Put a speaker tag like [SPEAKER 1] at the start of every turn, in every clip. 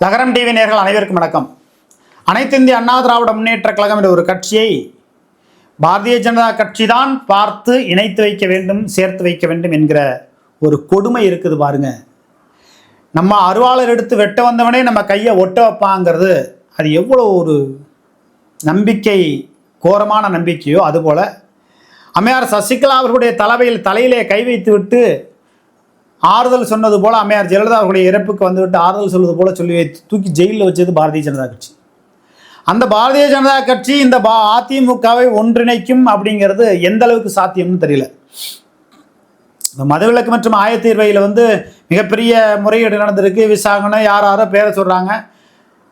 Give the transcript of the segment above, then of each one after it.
[SPEAKER 1] நகரம் டிவி நேர்கள் அனைவருக்கும் வணக்கம். அனைத்து இந்திய அண்ணா திராவிட முன்னேற்ற கழகம் என்ற ஒரு கட்சியை பாரதிய ஜனதா கட்சி தான் பார்த்து இணைத்து வைக்க வேண்டும் சேர்த்து வைக்க வேண்டும் என்கிற ஒரு கொடுமை இருக்குது பாருங்க. நம்ம அருவாளர் எடுத்து வெட்ட வந்தவனே நம்ம கையை ஒட்ட வைப்பாங்கிறது அது எவ்வளோ ஒரு நம்பிக்கை கோரமான நம்பிக்கையோ அதுபோல். அம்மையார் சசிகலா அவர்களுடைய தலைவையில் தலையிலே கை வைத்து விட்டு ஆறுதல் சொன்னது போல அம்மையார் ஜெயலலிதா அவர்களுடைய இறப்புக்கு வந்துவிட்டு ஆறுதல் சொல்வது போல சொல்லி வைத்து தூக்கி ஜெயிலில் வச்சது பாரதிய ஜனதா கட்சி. அந்த பாரதிய ஜனதா கட்சி இந்த பா அதிமுகவை ஒன்றிணைக்கும் அப்படிங்கிறது எந்த அளவுக்கு சாத்தியம்னு தெரியல. இந்த மதுவிலக்கு மற்றும் ஆயத்தீர்வையில் வந்து மிகப்பெரிய முறையீடு நடந்திருக்கு. விசாகனை யார் யாரோ பேரை சொல்கிறாங்க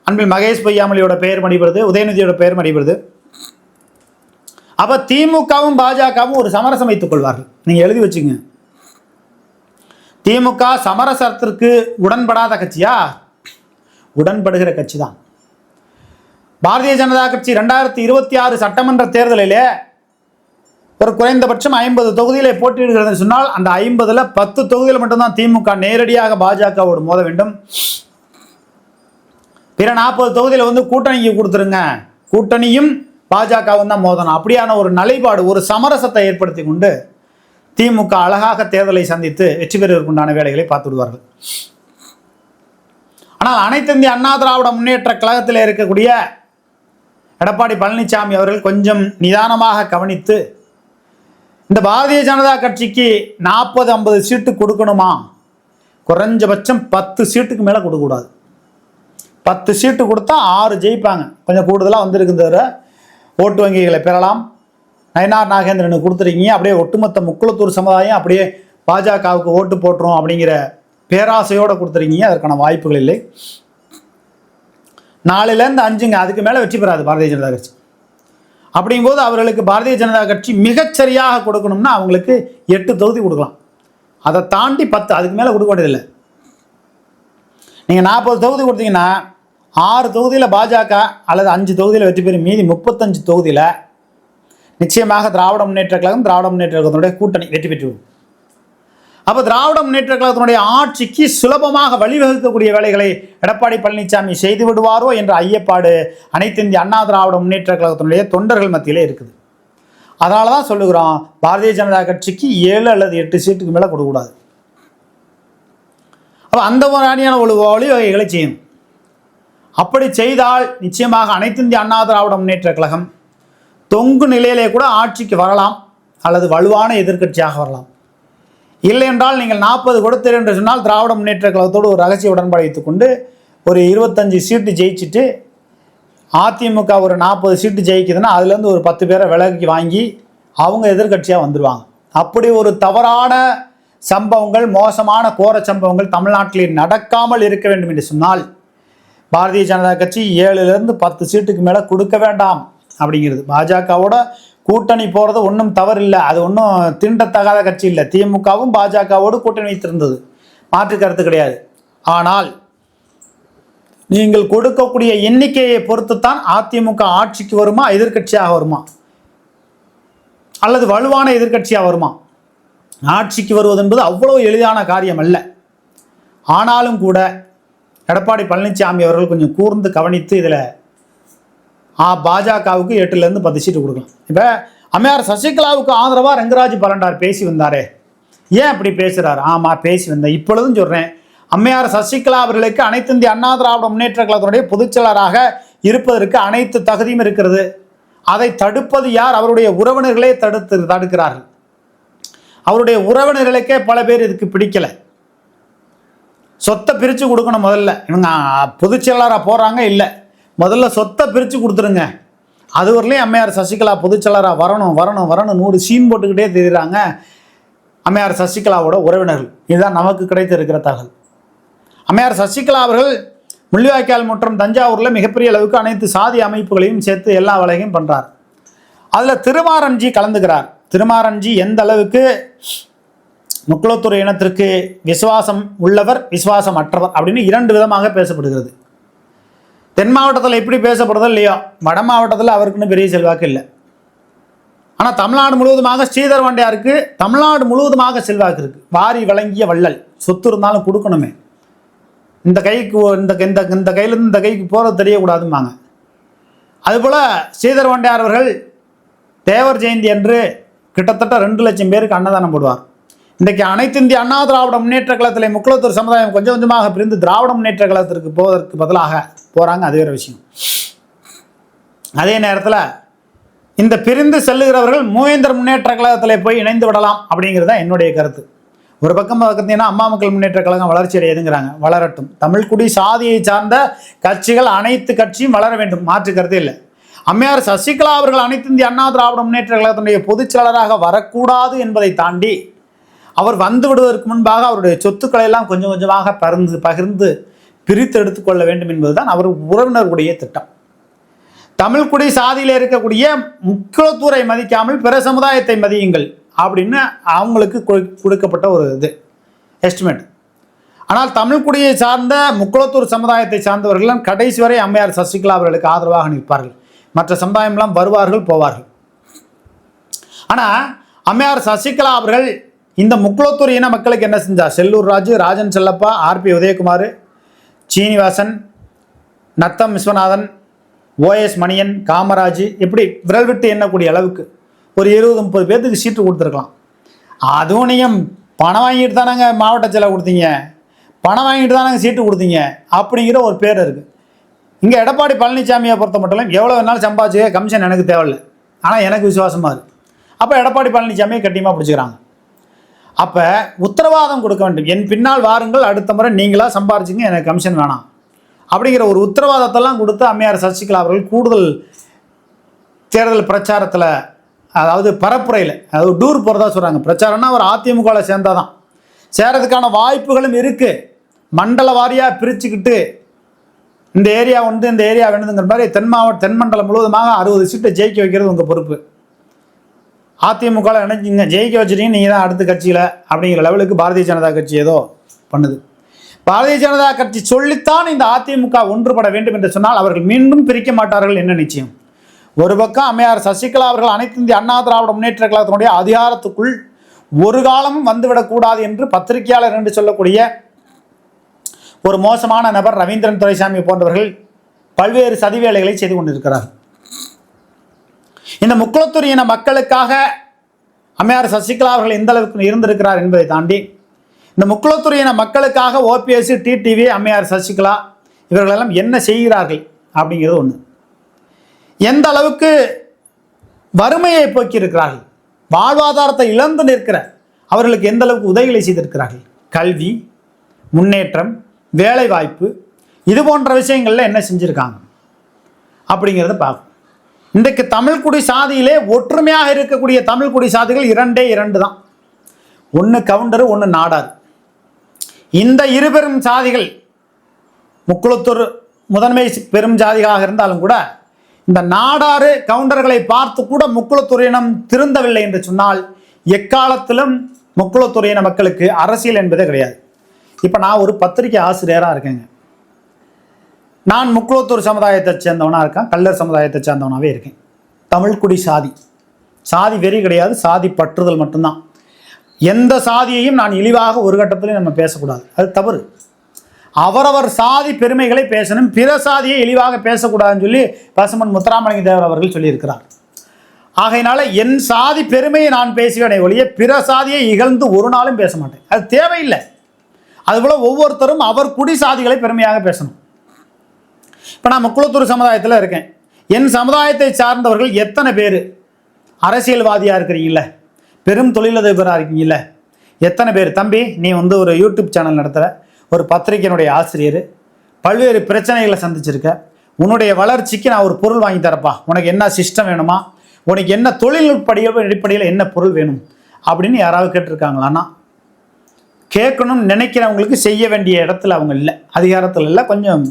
[SPEAKER 1] அன்பில் மகேஷ் பொய்யாமலியோட பெயர் மடிபடுது உதயநிதியோட பெயர் மடிபடுது. அப்போ திமுகவும் பாஜகவும் ஒரு சமரசம் வைத்துக் கொள்வார்கள். நீங்கள் எழுதி வச்சுங்க. திமுக சமரசத்திற்கு உடன்படாத கட்சியா? உடன்படுகிற கட்சி தான் பாரதிய ஜனதா கட்சி ரெண்டாயிரத்தி இருபத்தி ஆறு சட்டமன்ற தேர்தலிலே ஒரு குறைந்தபட்சம் ஐம்பது தொகுதியில் போட்டியிடுகிறது சொன்னால் அந்த ஐம்பதுல பத்து தொகுதியில் மட்டும்தான் திமுக நேரடியாக பாஜகவோடு மோத வேண்டும். பிற நாற்பது தொகுதியில் வந்து கூட்டணிக்கு கொடுத்துருங்க. கூட்டணியும் பாஜகவும் தான் மோதணும். அப்படியான ஒரு நிலைப்பாடு ஒரு சமரசத்தை ஏற்படுத்தி கொண்டு திமுக அழகாக தேர்தலை சந்தித்து வெற்றி பெறுவதற்குண்டான வேலைகளை பார்த்து விடுவார்கள். ஆனால் அனைத்து இந்திய அண்ணா திராவிட முன்னேற்ற கழகத்தில் இருக்கக்கூடிய எடப்பாடி பழனிசாமி அவர்கள் கொஞ்சம் நிதானமாக கவனித்து இந்த பாரதிய ஜனதா கட்சிக்கு நாற்பது ஐம்பது சீட்டு கொடுக்கணுமா? குறைஞ்சபட்சம் பத்து சீட்டுக்கு மேலே கொடுக்கக்கூடாது. பத்து சீட்டு கொடுத்தா ஆறு ஜெயிப்பாங்க. கொஞ்சம் கூடுதலாக வந்திருக்கு தவிர ஓட்டு வங்கிகளை பெறலாம். நயனார் நாகேந்திரனுக்கு கொடுத்துருக்கீங்க. அப்படியே ஒட்டுமொத்த முக்குளத்தூர் சமுதாயம் அப்படியே பாஜகவுக்கு ஓட்டு போட்டுரும் அப்படிங்கிற பேராசையோடு கொடுத்துருக்கீங்க. அதற்கான வாய்ப்புகள் இல்லை. நாலுலேருந்து அஞ்சுங்க. அதுக்கு மேலே வெற்றி பெறாது பாரதிய ஜனதா கட்சி. அப்படிங்கும்போது அவர்களுக்கு பாரதிய ஜனதா கட்சி மிகச்சரியாக கொடுக்கணும்னா அவங்களுக்கு எட்டு தொகுதி கொடுக்கலாம். அதை தாண்டி பத்து. அதுக்கு மேலே கொடுக்க வேண்டியதில்லை. நீங்கள் நாற்பது தொகுதி கொடுத்தீங்கன்னா ஆறு தொகுதியில் பாஜக அல்லது அஞ்சு தொகுதியில் வெற்றி பெறும் மீதி முப்பத்தஞ்சு தொகுதியில் நிச்சயமாக திராவிட முன்னேற்ற கழகம் திராவிட முன்னேற்ற கழகத்தினுடைய கூட்டணி வெற்றி பெற்று அப்போ திராவிட முன்னேற்ற கழகத்தினுடைய ஆட்சிக்கு சுலபமாக வழிவகுக்கக்கூடிய வேலைகளை எடப்பாடி பழனிசாமி செய்து விடுவாரோ என்ற ஐயப்பாடு அனைத்து இந்திய அண்ணா திராவிட முன்னேற்ற கழகத்தினுடைய தொண்டர்கள் மத்தியிலே இருக்குது. அதனால தான் சொல்லுகிறோம் பாரதிய ஜனதா கட்சிக்கு ஏழு அல்லது எட்டு சீட்டுக்கு மேலே கொடுக்கக்கூடாது. அப்போ அந்த மாதிரியான ஒரு வழிவகைகளை செய்யணும். அப்படி செய்தால் நிச்சயமாக அனைத்து இந்திய அண்ணா திராவிட முன்னேற்ற கழகம் தொங்கு நிலையிலே கூட ஆட்சிக்கு வரலாம் அல்லது வலுவான எதிர்க்கட்சியாக வரலாம். இல்லை என்றால் நீங்கள் நாற்பது கொடுத்தீர் என்று சொன்னால் திராவிட முன்னேற்ற கழகத்தோடு ஒரு ரகசிய உடன்பாடு வைத்துக்கொண்டு ஒரு இருபத்தஞ்சு சீட்டு ஜெயிச்சுட்டு அதிமுக ஒரு நாற்பது சீட்டு ஜெயிக்குதுன்னா அதுலேருந்து ஒரு பத்து பேரை விலகி வாங்கி அவங்க எதிர்க்கட்சியாக வந்துடுவாங்க அப்படி ஒரு தவறான சம்பவங்கள் மோசமான கோர சம்பவங்கள் தமிழ்நாட்டில் நடக்காமல் இருக்க வேண்டும் என்று சொன்னால் பாரதிய ஜனதா கட்சி ஏழுலேருந்து பத்து சீட்டுக்கு மேலே கொடுக்க வேண்டாம். அப்படிங்கிறது. பாஜகவோட கூட்டணி போகிறது ஒன்றும் தவறில்லை. அது ஒன்றும் தீண்டத்தகாத கட்சி இல்லை. திமுகவும் பாஜகவோடு கூட்டணி வைத்திருந்தது. மாற்று கருத்து கிடையாது. ஆனால் நீங்கள் கொடுக்கக்கூடிய எண்ணிக்கையை பொறுத்து தான் அதிமுக ஆட்சிக்கு வருமா எதிர்க்கட்சியாக வருமா? அல்லது வலுவான எதிர்க்கட்சியாக வருமா? ஆட்சிக்கு வருவது என்பது அவ்வளோ எளிதான காரியம் அல்ல. ஆனாலும் கூட எடப்பாடி பழனிசாமி அவர்கள் கொஞ்சம் கூர்ந்து கவனித்து இதில் பாஜகவுக்கு எட்டுலேருந்து பத்து சீட்டு கொடுக்கலாம். இப்போ அம்மையார் சசிகலாவுக்கு ஆதரவாக ரங்கராஜ் பலண்டார் பேசி வந்தாரே. ஏன் அப்படி பேசுகிறார் ஆமாம் பேசி வந்தேன். இப்பொழுதும் சொல்கிறேன் அம்மையார் சசிகலா அவர்களுக்கு அனைத்து இந்திய அண்ணா திராவிட முன்னேற்ற கழகத்தினுடைய பொதுச்செயலராக இருப்பதற்கு அனைத்து தகுதியும் இருக்கிறது. அதை தடுப்பது யார்? அவருடைய உறவினர்களே தடுத்து தடுக்கிறார்கள். அவருடைய உறவினர்களுக்கே பல பேர் இதுக்கு பிடிக்கலை. சொத்தை பிரித்து கொடுக்கணும் முதல்ல. இவங்க பொதுச்செயலராக போகிறாங்க இல்லை. முதல்ல சொத்தை பிரித்து கொடுத்துருங்க. அது வரலையும் அம்மையார் சசிகலா பொதுச்செயலராக வரணும் வரணும் வரணும் நூறு சீன் போட்டுக்கிட்டே தெரியுறாங்க அம்மையார் சசிகலாவோட உறவினர்கள். இதுதான் நமக்கு கிடைத்து இருக்கிற தகவல். அம்மையார் சசிகலா அவர்கள் முள்ளிவாய்க்கால் மற்றும் தஞ்சாவூரில் மிகப்பெரிய அளவுக்கு அனைத்து சாதி அமைப்புகளையும் சேர்த்து எல்லா வேலையும் பண்ணுறார் அதில் திருமாரஞ்சி கலந்துக்கிறார். திருமாரஞ்சி எந்த அளவுக்கு முக்குளத்துறை இனத்திற்கு விசுவாசம் உள்ளவர் விசுவாசம் அற்றவர் அப்படின்னு இரண்டு விதமாக பேசப்படுகிறது. தென் மாவட்டத்தில் எப்படி பேசப்படுதோ இல்லையோ வட மாவட்டத்தில் அவருக்குன்னு பெரிய செல்வாக்கு இல்லை. ஆனால் தமிழ்நாடு முழுவதுமாக ஸ்ரீதர் வாண்டியாருக்கு தமிழ்நாடு முழுவதுமாக செல்வாக்கு இருக்குது வாரி வழங்கிய வள்ளல் சொத்து இருந்தாலும் கொடுக்கணுமே. இந்த கைக்கு இந்த இந்த இந்த கையிலேருந்து இந்த கைக்கு போகிறது தெரியக்கூடாதும்பாங்க. அதுபோல் ஸ்ரீதர் வண்டியார் அவர்கள் தேவர் ஜெயந்தி அன்று கிட்டத்தட்ட ரெண்டு லட்சம் பேருக்கு அன்னதானம் போடுவார். இன்றைக்கு அனைத்து இந்திய அண்ணா திராவிட முன்னேற்ற கழகத்தில் முக்குளத்தூர் சமுதாயம் கொஞ்சம் கொஞ்சமாக பிரிந்து திராவிட முன்னேற்ற கழகத்திற்கு போவதற்கு பதிலாக போகிறாங்க அது வேறு விஷயம். அதே நேரத்தில் இந்த பிரிந்து செல்லுகிறவர்கள் மூவேந்தர் முன்னேற்ற கழகத்தில் போய் இணைந்து விடலாம் அப்படிங்கிறது தான் என்னுடைய கருத்து. ஒரு பக்கம் பார்த்தீங்கன்னா அம்மா மக்கள் முன்னேற்ற கழகம் வளர்ச்சி அடையுதுங்கிறாங்க வளரட்டும். தமிழ்குடி சாதியை சார்ந்த கட்சிகள் அனைத்து கட்சியும் வளர வேண்டும் மாற்று கருத்து இல்லை. அம்மையார் சசிகலா அவர்கள் அனைத்து இந்திய அண்ணா திராவிட முன்னேற்ற கழகத்தினுடைய பொதுச் செயலராக வரக்கூடாது என்பதை தாண்டி அவர் வந்து விடுவதற்கு முன்பாக அவருடைய சொத்துக்களை எல்லாம் கொஞ்சம் கொஞ்சமாக பகிர்ந்து பகிர்ந்து பிரித்து எடுத்துக்கொள்ள வேண்டும் என்பதுதான் அவர் உறவினர்களுடைய திட்டம். தமிழ்குடி சாதியில் இருக்கக்கூடிய முக்கியத்துவரை மதிக்காமல் பிற சமுதாயத்தை மதியுங்கள் அப்படின்னு அவங்களுக்கு கொடுக்கப்பட்ட ஒரு இது எஸ்டிமேட் ஆனால் தமிழ்குடியை சார்ந்த முக்குளத்தூர் சமுதாயத்தை சார்ந்தவர்கள் கடைசி வரை அம்மையார் சசிகலா அவர்களுக்கு ஆதரவாக நிற்பார்கள். மற்ற சமுதாயம்லாம் வருவார்கள் போவார்கள். ஆனால் அம்மையார் சசிகலா அவர்கள் இந்த முக்குளத்தூர் இன மக்களுக்கு என்ன செஞ்சார்? செல்லூர் ராஜு ராஜன் செல்லப்பா ஆர்பி உதயகுமார் சீனிவாசன் நத்தம் விஸ்வநாதன் ஓஎஸ் மணியன் காமராஜ் இப்படி விரல் விட்டு எண்ணக்கூடிய அளவுக்கு ஒரு இருபது முப்பது பேர்த்துக்கு சீட்டு கொடுத்துருக்கலாம். அதுவும் நீங்கள் பணம் வாங்கிட்டு தானேங்க மாவட்ட செலவு கொடுத்தீங்க. பணம் வாங்கிட்டு தானேங்க சீட்டு கொடுத்தீங்க. அப்படிங்கிற ஒரு பேர் இருக்குது இங்கே எடப்பாடி பழனிசாமியை பொறுத்த மட்டும் எவ்வளோ வேணாலும் சம்பாதிச்சு கமிஷன் எனக்கு தேவையில்லை. ஆனால் எனக்கு விசுவாசமாக இருக்குது அப்போ எடப்பாடி பழனிசாமியை கட்டியமாக பிடிச்சிக்கிறாங்க. அப்போ உத்தரவாதம் கொடுக்க வேண்டும். என் பின்னால் வாருங்கள் அடுத்த முறை நீங்களாக சம்பாரிச்சிங்க எனக்கு கமிஷன் வேணாம். அப்படிங்கிற ஒரு உத்தரவாதத்தெல்லாம் கொடுத்து அம்மையார் சசிகலா அவர்கள் கூடுதல் தேர்தல் பிரச்சாரத்தில் அதாவது பரப்புரையில் அதாவது டூர் போகிறதா சொல்கிறாங்க பிரச்சாரம்னா அவர் அதிமுகவில் சேர்ந்தாதான். தான் சேரதுக்கான வாய்ப்புகளும் இருக்குது மண்டல வாரியாக பிரிச்சுக்கிட்டு இந்த ஏரியா வந்து இந்த ஏரியா வேணுதுங்கிற மாதிரி தென் மாவட்ட தென் மண்டலம் முழுவதுமாக அறுபது சீட்டை ஜெயிக்க வைக்கிறது உங்கள் பொறுப்பு. அதிமுகவில் நினைச்சிங்க ஜெயிக்க வச்சிட்டீங்க நீங்கள் தான் அடுத்த கட்சியில் அப்படிங்கிற லெவலுக்கு பாரதிய ஜனதா கட்சி ஏதோ பண்ணுது. பாரதிய ஜனதா கட்சி சொல்லித்தான் இந்த அதிமுக ஒன்றுபட வேண்டும் என்று சொன்னால் அவர்கள் மீண்டும் பிரிக்க மாட்டார்கள் என்ன நிச்சயம்? ஒரு பக்கம் அம்மையார் சசிகலா அவர்கள் அனைத்து இந்திய அண்ணா திராவிட முன்னேற்ற கழகத்தினுடைய அதிகாரத்துக்குள் ஒரு காலமும் வந்துவிடக்கூடாது என்று பத்திரிகையாளர் என்று சொல்லக்கூடிய ஒரு மோசமான நபர் ரவீந்திரன் துரைசாமி போன்றவர்கள் பல்வேறு சதிவேலைகளை செய்து கொண்டிருக்கிறார்கள். இந்த முக்குளத்தூர் இன மக்களுக்காக அம்மையார் சசிகலா அவர்கள் எந்த அளவுக்கு இருந்திருக்கிறார் என்பதை தாண்டி இந்த முக்குளத்தூர் இன மக்களுக்காக ஓபிஎஸ் டிடிவி அம்மையார் சசிகலா இவர்களெல்லாம் என்ன செய்கிறார்கள் அப்படிங்கிறது ஒன்று எந்த அளவுக்கு வறுமையை போக்கியிருக்கிறார்கள் வாழ்வாதாரத்தை இழந்து நிற்கிற அவர்களுக்கு எந்த அளவுக்கு உதவிகளை செய்திருக்கிறார்கள்? கல்வி முன்னேற்றம் வேலைவாய்ப்பு இது போன்ற விஷயங்களில் என்ன செஞ்சுருக்காங்க அப்படிங்கிறத பார்க்கணும் இன்றைக்கு தமிழ்குடி சாதியிலே ஒற்றுமையாக இருக்கக்கூடிய தமிழ்குடி சாதிகள் இரண்டே இரண்டு தான். ஒன்று கவுண்டரு ஒன்று நாடார். இந்த இருபெரும் சாதிகள் முக்குளத்தூர் முதன்மை பெரும் ஜாதிகளாக இருந்தாலும் கூட இந்த நாடாறு கவுண்டர்களை பார்த்து கூட முக்குளத்துறையினம் திருந்தவில்லை என்று சொன்னால் எக்காலத்திலும் முக்குளத்துறையின மக்களுக்கு அரசியல் என்பதே கிடையாது. இப்போ நான் ஒரு பத்திரிகை ஆசிரியராக இருக்கேங்க. நான் முக்குளத்தூர் சமுதாயத்தை சேர்ந்தவனாக இருக்கேன் கல்லர் சமுதாயத்தை சேர்ந்தவனாகவே இருக்கேன். தமிழ்குடி சாதி. சாதி வெறி கிடையாது சாதி பற்றுதல் மட்டும்தான். எந்த சாதியையும் நான் இழிவாக ஒரு கட்டத்திலையும் நம்ம பேசக்கூடாது. அது தவறு. அவரவர் சாதி பெருமைகளை பேசணும் பிற சாதியை இழிவாக பேசக்கூடாதுன்னு சொல்லி பசுமன் முத்துராமலிங்க தேவர் அவர்கள் சொல்லியிருக்கிறார். ஆகையினால என் சாதி பெருமையை நான் பேசுவேனே ஒழிய பிற சாதியை இகழ்ந்து ஒரு நாளும் பேச மாட்டேன். அது தேவையில்லை. அதுபோல் ஒவ்வொருத்தரும் அவர் குடி சாதிகளை பெருமையாக பேசணும். இப்போ நான் முக்குளத்தூர் சமுதாயத்தில் இருக்கேன். என் சமுதாயத்தை சார்ந்தவர்கள் எத்தனை பேர்? அரசியல்வாதியாக இருக்கிறீங்கள பெரும் தொழிலதிபராக இருக்கீங்கள எத்தனை பேர்? தம்பி நீ வந்து ஒரு யூடியூப் சேனல் நடத்துகிற ஒரு பத்திரிகையினுடைய ஆசிரியர் பல்வேறு பிரச்சனைகளை சந்திச்சிருக்க உன்னுடைய வளர்ச்சிக்கு நான் ஒரு பொருள் வாங்கி தரப்பா. உனக்கு என்ன சிஸ்டம் வேணுமா? உனக்கு என்ன தொழில்நுட்படிய அடிப்படையில் என்ன பொருள் வேணும்? அப்படின்னு யாராவது கேட்டிருக்காங்களான்னா கேட்கணும்னு நினைக்கிறவங்களுக்கு செய்ய வேண்டிய இடத்துல அவங்க இல்லை. அதிகாரத்தில் இல்லை கொஞ்சம்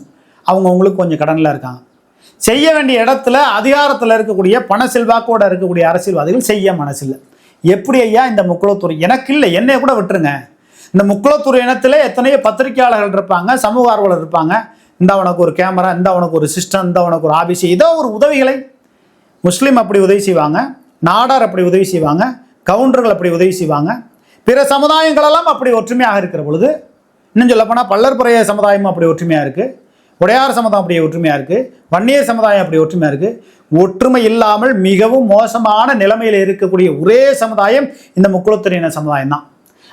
[SPEAKER 1] அவங்கவுங்களுக்கு கொஞ்சம் கடனில் இருக்காங்க. செய்ய வேண்டிய இடத்துல அதிகாரத்தில் இருக்கக்கூடிய பண செல்வாக்கோட இருக்கக்கூடிய அரசியல்வாதிகள் செய்ய மனசில்லை. எப்படி ஐயா இந்த முக்குளத்துறை எனக்கு இல்லை என்னைய கூட விட்டுருங்க. இந்த முக்குளத்துறை இனத்தில் எத்தனையோ பத்திரிகையாளர்கள் இருப்பாங்க சமூக ஆர்வலர் இருப்பாங்க. இந்த உனக்கு ஒரு கேமரா இந்த உனக்கு ஒரு சிஸ்டம் இந்த உனக்கு ஒரு ஆபீஸ் ஏதோ ஒரு உதவிகளை. முஸ்லீம் அப்படி உதவி செய்வாங்க நாடார் அப்படி உதவி செய்வாங்க கவுண்டர்கள் அப்படி உதவி செய்வாங்க. பிற சமுதாயங்களெல்லாம் அப்படி ஒற்றுமையாக இருக்கிற பொழுது இன்னும் சொல்லப்போனால் பல்லர்புறைய சமுதாயமும் அப்படி ஒற்றுமையாக இருக்குது உடையார் சமுதாயம் அப்படி ஒற்றுமையாக இருக்குது வன்னியர் சமுதாயம் அப்படி ஒற்றுமையாக இருக்குது ஒற்றுமை இல்லாமல் மிகவும் மோசமான நிலைமையில் இருக்கக்கூடிய ஒரே சமுதாயம் இந்த முக்குளத்துறையின சமுதாயம் தான்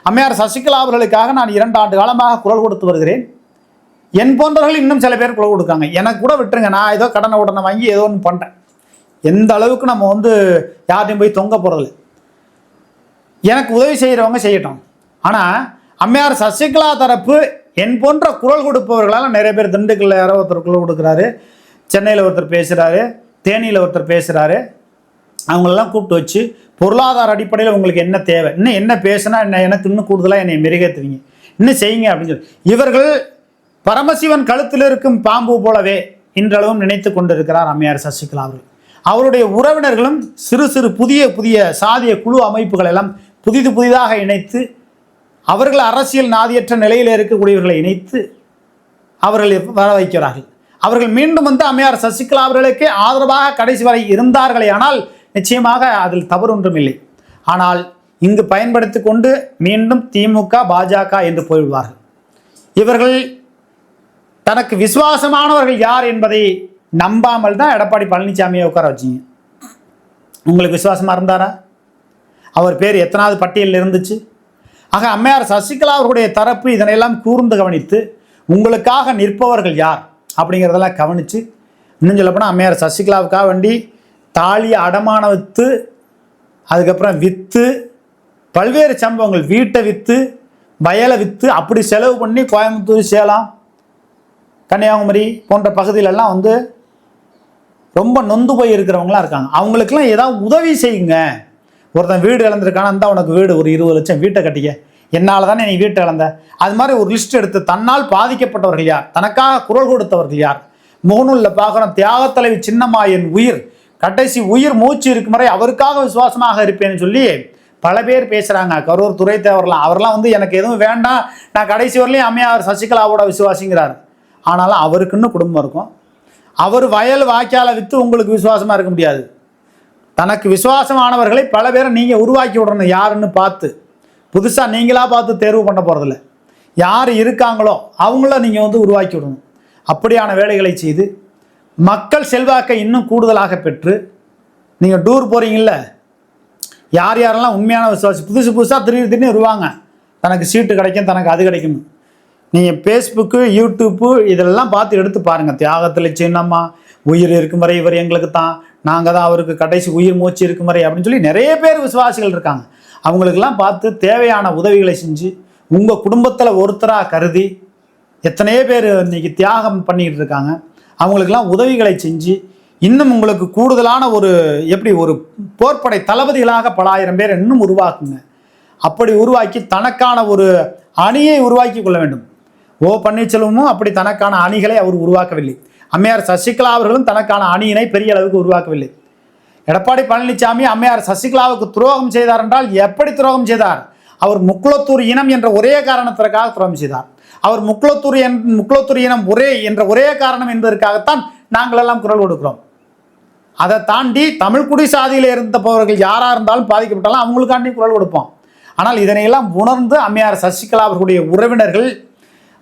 [SPEAKER 1] அம்மையார் சசிகலா அவர்களுக்காக நான் இரண்டு ஆண்டு காலமாக குரல் கொடுத்து வருகிறேன். என் போன்றவர்கள் இன்னும் சில பேர் குரல் கொடுக்காங்க. எனக்கு கூட விட்டுருங்க. நான் ஏதோ கடனை உடனே வாங்கி ஏதோ ஒன்று பண்ணுறேன் எந்த அளவுக்கு நம்ம வந்து யார்ட்டையும் போய் தொங்க போகிறது எனக்கு உதவி செய்கிறவங்க செய்யட்டும். ஆனால் அம்மையார் சசிகலா தரப்பு என் போன்ற குரல் கொடுப்பவர்களால் நிறைய பேர் திண்டுக்கல்ல யாரோ ஒருத்தர் குரல் கொடுக்குறாரு. சென்னையில் ஒருத்தர் பேசுகிறாரு தேனியில் ஒருத்தர் பேசுகிறாரு அவங்களெல்லாம் கூப்பிட்டு வச்சு பொருளாதார அடிப்படையில் உங்களுக்கு என்ன தேவை? இன்னும் என்ன பேசுனா என்ன எனக்கு இன்னும் கூடுதலாக என்னை மெருகேற்றுவீங்க இன்னும் செய்யுங்க அப்படின்னு சொல்லி. இவர்கள் பரமசிவன் கழுத்தில் இருக்கும் பாம்பு போலவே இன்றளவும் நினைத்து கொண்டிருக்கிறார் அம்மையார் சசிகலா அவர்கள். அவருடைய உறவினர்களும் சிறு சிறு புதிய புதிய சாதிய குழு அமைப்புகள் எல்லாம் புதிது புதிதாக இணைத்து அவர்கள் அரசியல் நாதியற்ற நிலையில் இருக்கக்கூடியவர்களை இணைத்து அவர்கள் வர வைக்கிறார்கள். அவர்கள் மீண்டும் வந்து அம்மையார் சசிகலா அவர்களுக்கு ஆதரவாக கடைசி வரை இருந்தார்களே ஆனால் நிச்சயமாக அதில் தவறு ஒன்றும் இல்லை ஆனால் இங்கு பயன்படுத்தி கொண்டு மீண்டும் திமுக பாஜக என்று போய்விடுவார்கள். இவர்கள் தனக்கு விசுவாசமானவர்கள் யார் என்பதை நம்பாமல் தான் எடப்பாடி பழனிசாமியை உட்கார வச்சிங்க. உங்களுக்கு விசுவாசமாக இருந்தாரா? அவர் பேர் எத்தனாவது பட்டியலில் இருந்துச்சு? ஆக அம்மையார் சசிகலா அவர்களுடைய தரப்பு இதனையெல்லாம் கூர்ந்து கவனித்து உங்களுக்காக நிற்பவர்கள் யார் அப்படிங்கிறதெல்லாம் கவனித்து இன்னும் சொல்லப்போனால் அம்மையார் சசிகலாவுக்காக வேண்டி தாலியை அடமான விற்று அதுக்கப்புறம் விற்று பல்வேறு சம்பவங்கள் வீட்டை விற்று வயலை விற்று அப்படி செலவு பண்ணி கோயம்புத்தூர் சேலம் கன்னியாகுமரி போன்ற பகுதியிலெல்லாம் வந்து ரொம்ப நொந்து போய் இருக்கிறவங்களாம் இருக்காங்க. அவங்களுக்கெல்லாம் ஏதாவது உதவி செய்யுங்க. ஒருத்தன் வீடு இழந்திருக்கானா? அந்த உனக்கு வீடு ஒரு இருபது லட்சம் வீட்டை கட்டிக்க. என்னால் தானே நீ வீட்டை இழந்த? அது மாதிரி ஒரு லிஸ்ட் எடுத்து தன்னால் பாதிக்கப்பட்டவர்கள் யார்? தனக்காக குரல் கொடுத்தவர்கள் யார்? முகநூலில் பார்க்குறோம் தியாகத்தலைவி சின்னம்மா என் உயிர். கடைசி உயிர் மூச்சு இருக்கும் வரை அவருக்காக விசுவாசமாக இருப்பேன்னு சொல்லி பல பேர் பேசுகிறாங்க கரூர் துறை தேவர்லாம் அவர்லாம் வந்து எனக்கு எதுவும் வேண்டாம். நான் கடைசி வரலையும் அம்மையார் சசிகலாவோட விசுவாசிங்கிறார். ஆனாலும் அவருக்குன்னு குடும்பம் இருக்கும். அவர் வயல் வாய்க்கால விற்று உங்களுக்கு விசுவாசமாக இருக்க முடியாது. தனக்கு விசுவாசமானவர்களை பல பேரை நீங்கள் உருவாக்கி விடணும் யாருன்னு பார்த்து. புதுசாக நீங்களாக பார்த்து தேர்வு பண்ண போகிறதில்ல யார் இருக்காங்களோ அவங்கள நீங்கள் வந்து உருவாக்கி விடணும். அப்படியான வேலைகளை செய்து மக்கள் செல்வாக்கை இன்னும் கூடுதலாக பெற்று நீங்கள் டூர் போகிறீங்கள யார் யாரெல்லாம் உண்மையான விசுவாசி புதுசு புதுசாக திடீர் திடீர்னு வருவாங்க. தனக்கு சீட்டு கிடைக்கும் தனக்கு அது கிடைக்கும். நீங்கள் ஃபேஸ்புக்கு யூடியூப்பு இதெல்லாம் பார்த்து எடுத்து பாருங்கள் தியாகத்தில் சின்னம்மா உயிர் இருக்கும் வரை இவர் எங்களுக்கு தான் நாங்கள் தான் அவருக்கு கடைசி உயிர் மூச்சு இருக்கும் வரை அப்படின்னு சொல்லி நிறைய பேர் விசுவாசிகள் இருக்காங்க. அவங்களுக்கெல்லாம் பார்த்து தேவையான உதவிகளை செஞ்சு உங்கள் குடும்பத்தில் ஒருத்தராக கருதி எத்தனையோ பேர் இன்னைக்கு தியாகம் பண்ணிக்கிட்டு இருக்காங்க. அவங்களுக்கெல்லாம் உதவிகளை செஞ்சு இன்னும் உங்களுக்கு கூடுதலான ஒரு எப்படி ஒரு போர்ப்படை தளபதிகளாக பல ஆயிரம் பேர் இன்னும் உருவாக்குங்க. அப்படி உருவாக்கி தனக்கான ஒரு அணியை உருவாக்கி கொள்ள வேண்டும். ஓ பன்னீர்செல்வமும் அப்படி தனக்கான அணிகளை அவர் உருவாக்கவில்லை. அம்மையார் சசிகலா அவர்களும் தனக்கான அணியினை பெரிய அளவுக்கு உருவாக்கவில்லை. எடப்பாடி பழனிசாமி அம்மையார் சசிகலாவுக்கு துரோகம் செய்தார் என்றால் எப்படி துரோகம் செய்தார்? அவர் முக்குளத்தூர் இனம் என்ற ஒரே காரணத்திற்காக துரோகம் செய்தார். அவர் முக்குளத்தூர் என் முக்குளத்தூர் இனம் ஒரே என்ற ஒரே காரணம் என்பதற்காகத்தான் நாங்கள் எல்லாம் குரல் கொடுக்கிறோம். அதை தாண்டி தமிழ்குடி சாதியில் இருந்தவர்கள் யாராக இருந்தாலும் பாதிக்கப்பட்டாலும் அவங்களுக்காண்டி குரல் கொடுப்போம். ஆனால் இதனையெல்லாம் உணர்ந்து அம்மையார் சசிகலா அவர்களுடைய உறவினர்கள்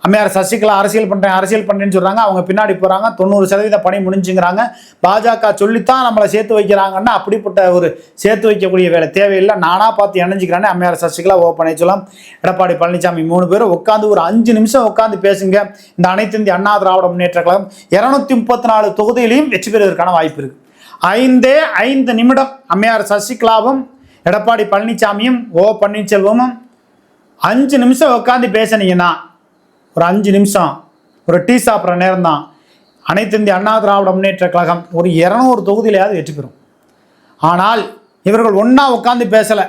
[SPEAKER 1] அம்மையார் சசிகலா அரசியல் பண்ணுறேன் அரசியல் பண்ணுறேன்னு சொல்கிறாங்க அவங்க பின்னாடி போகிறாங்க தொண்ணூறு சதவீத பணி முடிஞ்சுங்கிறாங்க. பாஜக சொல்லித்தான் நம்மளை சேர்த்து வைக்கிறாங்கன்னா அப்படிப்பட்ட ஒரு சேர்த்து வைக்கக்கூடிய வேலை தேவையில்லை. நானாக பார்த்து இணைஞ்சிக்கிறானே அம்மையார் சசிகலா ஓ பன்னீர்செல்வம் எடப்பாடி பழனிசாமி மூணு பேரும் உட்காந்து ஒரு அஞ்சு நிமிஷம் உட்காந்து பேசுங்க. இந்த அனைத்து இந்திய அண்ணா திராவிட முன்னேற்ற கழகம் இரநூத்தி முப்பத்தி நாலு தொகுதியிலையும் வெற்றி பெறுவதற்கான வாய்ப்பு இருக்குது ஐந்தே ஐந்து நிமிடம் அம்மையார் சசிகலாவும் எடப்பாடி பழனிசாமியும் ஓ பன்னீர்செல்வமும் அஞ்சு நிமிஷம் உட்காந்து பேசினீங்கன்னா ஒரு அஞ்சு நிமிஷம் ஒரு டீ சாப்பிட்ற நேரம் தான் அனைத்து இந்திய அண்ணா திராவிட முன்னேற்ற கழகம் ஒரு இரநூறு தொகுதியிலையாவது வெற்றி பெறும். ஆனால் இவர்கள் ஒன்றா உட்காந்து பேசலை.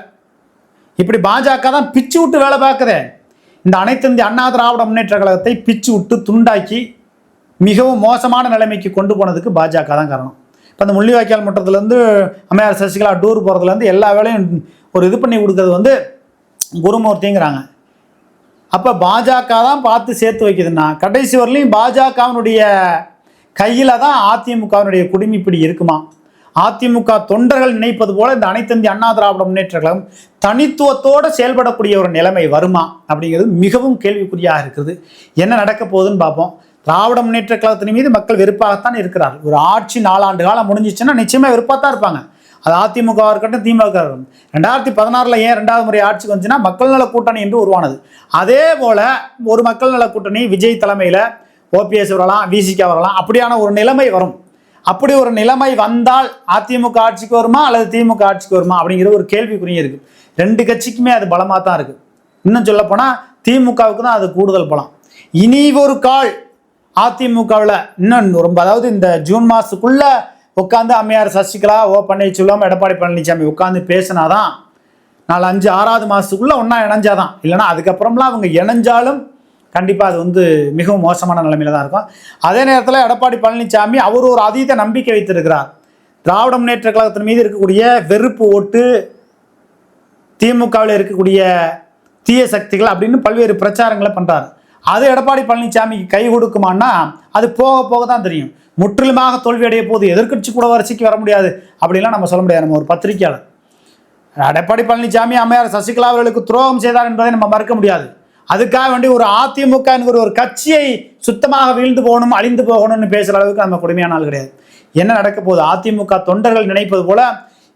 [SPEAKER 1] இப்படி பாஜக தான் பிச்சு விட்டு வேலை பார்க்குதே. இந்த அனைத்து இந்திய அண்ணா திராவிட முன்னேற்ற கழகத்தை பிச்சு விட்டு துண்டாக்கி மிகவும் மோசமான நிலைமைக்கு கொண்டு போனதுக்கு பாஜக தான் காரணம். இப்போ அந்த முள்ளிவாய்க்கால் மட்டத்துலேருந்து அம்மையார் சசிகலா டூர் போகிறதுலேருந்து எல்லா வேலையும் ஒரு இது பண்ணி கொடுக்கறது வந்து குருமூர்த்திங்கிறாங்க. அப்போ பாஜக தான் பார்த்து சேர்த்து வைக்குதுன்னா கடைசி வரலையும் பாஜகவினுடைய கையில் தான் அதிமுகவினுடைய குடிமிப்பிடி இருக்குமா? அதிமுக தொண்டர்கள் நினைப்பது போல இந்த அனைத்து இந்திய அண்ணா திராவிட முன்னேற்ற கழகம் தனித்துவத்தோடு செயல்படக்கூடிய ஒரு நிலைமை வருமா? அப்படிங்கிறது மிகவும் கேள்விக்குறியாக இருக்குது. என்ன நடக்க போகுதுன்னு பார்ப்போம். திராவிட முன்னேற்ற கழகத்தின் மீது மக்கள் வெறுப்பாகத்தான் இருக்கிறார் ஒரு ஆட்சி நாலாண்டு காலம் முடிஞ்சிச்சுன்னா நிச்சயமாக வெறுப்பாக தான் இருப்பாங்க. அது அதிமுக இருக்கட்டும் திமுக இருக்கட்டும். ரெண்டாயிரத்தி பதினாறில் ஏன் ரெண்டாவது முறை ஆட்சிக்கு வந்துச்சுன்னா மக்கள் நல கூட்டணி என்று உருவானது. அதே போல் ஒரு மக்கள் நல கூட்டணி விஜய் தலைமையில் ஓபிஎஸ் வரலாம் விசிகே வரலாம் அப்படியான ஒரு நிலைமை வரும். அப்படி ஒரு நிலைமை வந்தால் அதிமுக ஆட்சிக்கு வருமா அல்லது திமுக ஆட்சிக்கு வருமா அப்படிங்கிற ஒரு கேள்விக்குறியும் இருக்குது ரெண்டு கட்சிக்குமே அது பலமாக தான் இருக்குது இன்னும் சொல்லப்போனால் திமுகவுக்கு தான் அது கூடுதல் பலம். இனி ஒரு கால் அதிமுகவில் இன்னும் ரொம்ப அதாவது இந்த ஜூன் மாதத்துக்குள்ளே உட்காந்து அம்மையார் சசிகலா ஓ பன்னீர்செல்வம் எடப்பாடி பழனிசாமி உட்காந்து பேசினாதான் நாலு அஞ்சு ஆறாவது மாதத்துக்குள்ளே ஒன்றா இணைஞ்சாதான். இல்லைன்னா அதுக்கப்புறம்லாம் அவங்க இணைஞ்சாலும் கண்டிப்பாக அது வந்து மிகவும் மோசமான நிலைமையில தான் இருக்கும். அதே நேரத்தில் எடப்பாடி பழனிசாமி அவர் ஒரு அதீத நம்பிக்கை வைத்திருக்கிறார். திராவிட முன்னேற்ற கழகத்தின் மீது இருக்கக்கூடிய வெறுப்பு ஓட்டு திமுகவில் இருக்கக்கூடிய தீய சக்திகள் அப்படின்னு பல்வேறு பிரச்சாரங்களை பண்ணுறாரு அது எடப்பாடி பழனிசாமிக்கு கை கொடுக்குமான்னா அது போக போக தான் தெரியும். முற்றிலுமாக தோல்வி அடைய போது எதிர்க்கட்சி கூட வரிசைக்கு வர முடியாது. அப்படிலாம் நம்ம சொல்ல முடியாது. நம்ம ஒரு பத்திரிக்கையாளர் எடப்பாடி பழனிசாமி அம்மையார் சசிகலா அவர்களுக்கு துரோகம் செய்தார் என்பதை நம்ம மறுக்க முடியாது. அதுக்காக வேண்டி ஒரு அதிமுக என்கிற ஒரு கட்சியை சுத்தமாக வீழ்ந்து போகணும் அழிந்து போகணும்னு பேசுகிற அளவுக்கு நம்ம கொடுமையான ஆள் கிடையாது. என்ன நடக்க போகுது? அதிமுக தொண்டர்கள் நினைப்பது போல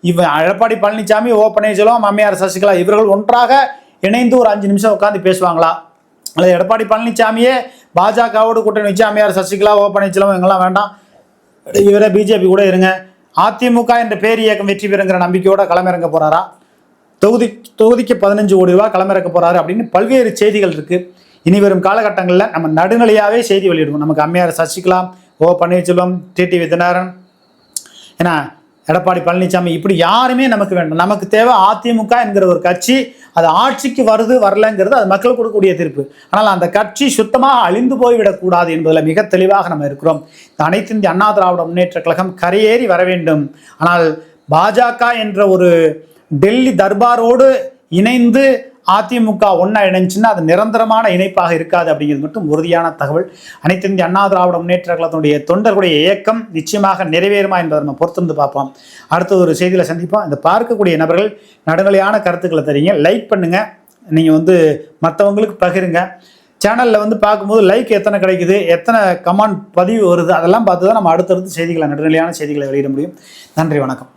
[SPEAKER 1] இவன் எடப்பாடி பழனிசாமி ஓ பன்னீர்செல்வம் அம்மையார் சசிகலா இவர்கள் ஒன்றாக இணைந்து ஒரு அஞ்சு நிமிஷம் உட்காந்து பேசுவாங்களா? அல்லது எடப்பாடி பழனிசாமியே பாஜகவோடு கூட்டணி வச்சு அம்மையார் சசிகலா ஓ பன்னீர்செல்வம் இவங்கெல்லாம் வேண்டாம். இவரே பிஜேபி கூட இருங்க. அதிமுக என்ற பேர் இயக்கம் வெற்றி பெறுங்கிற நம்பிக்கையோட களமிறங்க போறாரா? தொகுதி தொகுதிக்கு பதினஞ்சு கோடி ரூபா களமிறக்க போறாரு அப்படின்னு பல்வேறு செய்திகள் இருக்கு. இனி வரும் காலகட்டங்களில் நம்ம நடுநிலையாகவே செய்தி வெளியிடுவோம். நமக்கு அம்மையார் சசிகலா ஓ பன்னீர்செல்வம் டிடி வித்யநாதன். ஏன்னா எடப்பாடி பழனிசாமி இப்படி யாருமே நமக்கு வேண்டாம். நமக்கு தேவை அதிமுக என்கிற ஒரு கட்சி. அது ஆட்சிக்கு வருது வரலங்கிறது அது மக்கள் கொடுக்கக்கூடிய தீர்ப்பு. ஆனால் அந்த கட்சி சுத்தமாக அழிந்து போய்விடக்கூடாது என்பதில் மிக தெளிவாக நம்ம இருக்கிறோம். இந்த அனைத்து இந்திய அண்ணா திராவிட முன்னேற்ற கழகம் கரையேறி வர வேண்டும். ஆனால் பாஜக என்ற ஒரு டெல்லி தர்பாரோடு இணைந்து அதிமுக ஒன்றா இணைஞ்சுன்னா அது நிரந்தரமான இணைப்பாக இருக்காது அப்படிங்கிறது மட்டும் உறுதியான தகவல். அனைத்து இந்திய அண்ணா திராவிட முன்னேற்ற கழகத்தினுடைய தொண்டர்களுடைய இயக்கம் நிச்சயமாக நிறைவேறுமா என்பதை நம்ம பொறுத்திருந்து பார்ப்போம். அடுத்த ஒரு செய்தியில் சந்திப்போம். இந்த பார்க்கக்கூடிய நபர்கள் நடுநிலையான கருத்துக்களை தெரியுங்க லைக் பண்ணுங்கள் நீங்கள் வந்து மற்றவங்களுக்கு பகிருங்க. சேனலில் வந்து பார்க்கும்போது லைக் எத்தனை கிடைக்குது? எத்தனை கமெண்ட் பதிவு வருது? அதெல்லாம் பார்த்து தான் நம்ம அடுத்தடுத்து செய்திகளை நடுநிலையான செய்திகளை வெளியிட முடியும். நன்றி வணக்கம்.